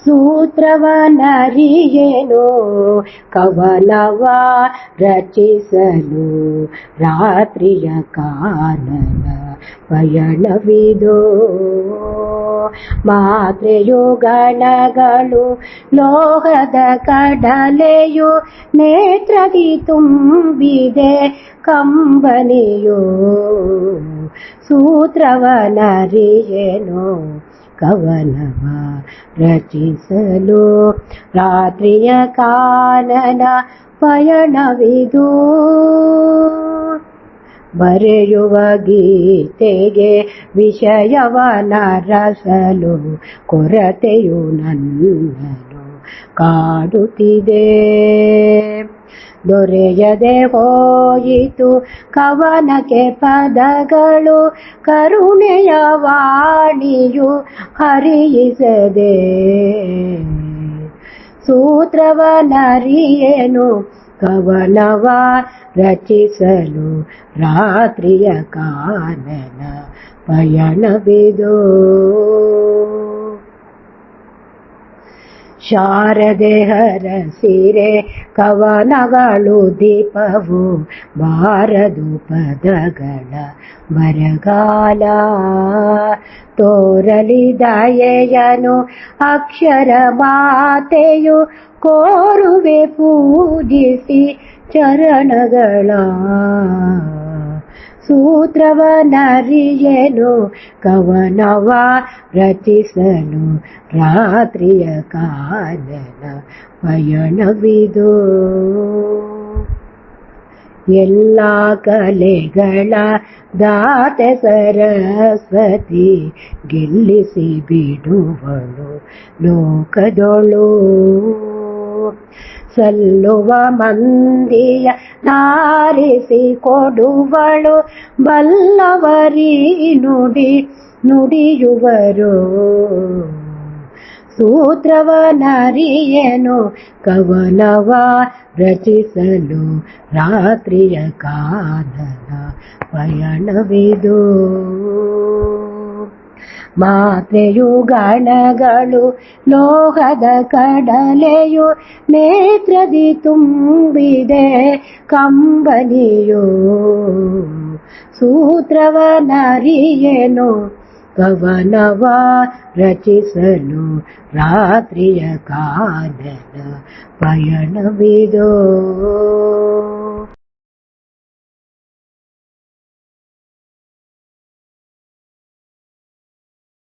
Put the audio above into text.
ಸೂತ್ರವನರಿಯೇನು ಕವನವ ರಚಿಸಲು ರಾತ್ರಿಯ ಕಾನನ ಪಯಣವಿದೋ ಮಾತ್ರೆಯು ಗಣಗಳು ಲೋಹದ ಕಡಲೆಯು ನೇತ್ರದಿ ತುಂಬಿದೆ ಕಂಬನಿಯೋ ಸೂತ್ರವನರಿಯೇನು ಕವನವ ರಚಿಸಲು ರಾತ್ರಿಯ ಕಾಲನ ಪಯಣವಿದು. ಬರೆಯುವ ಗೀತೆಗೆ ವಿಷಯವನ ರಸಲು ಕೊರತೆಯು ನನ್ನಲು ಕಾಡುತ್ತಿದೆ. ದೊರೆಯದೆ ಹೋಯಿತು. ಕವನಕ್ಕೆ ಪದಗಳು ಕರುಣೆಯ ವಾಣಿಯು ಹರಿಯಿಸದೆ. ಸೂತ್ರವನರಿಯೇನು? ಕವನವ ರಚಿಸಲು ರಾತ್ರಿಯ ಕಾನನ ಪಯಣವಿದೋ. ಶಾರದೆ ಹರಸಿರೆ ಕವನಗಳು ದೀಪವು ಬಾರದು ಪದಗಳ ಬರಗಾಲ ತೋರಲಿ ದಯೆಯನು ಅಕ್ಷರ ಮಾತೆಯು ಕೋರುವೆ ಪೂಜಿಸಿ ಚರಣಗಳ ಸೂತ್ರವನರಿಯನು ಕವನವ ರಚಿಸಲು ರಾತ್ರಿಯ ಕಾನನ ಪಯಣವಿದು ಎಲ್ಲ ಕಲೆಗಳ ದಾತೆ ಸರಸ್ವತಿ ಗೆಲ್ಲಿಸಿ ಬಿಡುವಳು ಲೋಕದೊಳು ಸಲ್ಲುವ ಮಂದಿಯ ನಾರಿಸಿ ಕೊಡುವಳು ಬಲ್ಲವರಿ ನುಡಿ ನುಡಿಯುವರು ಸೂತ್ರವನರಿಯನು ಕವನವ ರಚಿಸಲು ರಾತ್ರಿಯ ಕಾನನ ಪಯಣವಿದು ಮಾತ್ರೆಯು ಗಣಗಳು ಲೋಹದ ಕಡಲೆಯು ನೇತ್ರದಿ ತುಂಬಿದೆ ಕಂಬನಿಯೋ ಸೂತ್ರವನರಿಯೇನು ಕವನವ ರಚಿಸಲು ರಾತ್ರಿಯ ಕಾನನ ಪಯಣವಿದೋ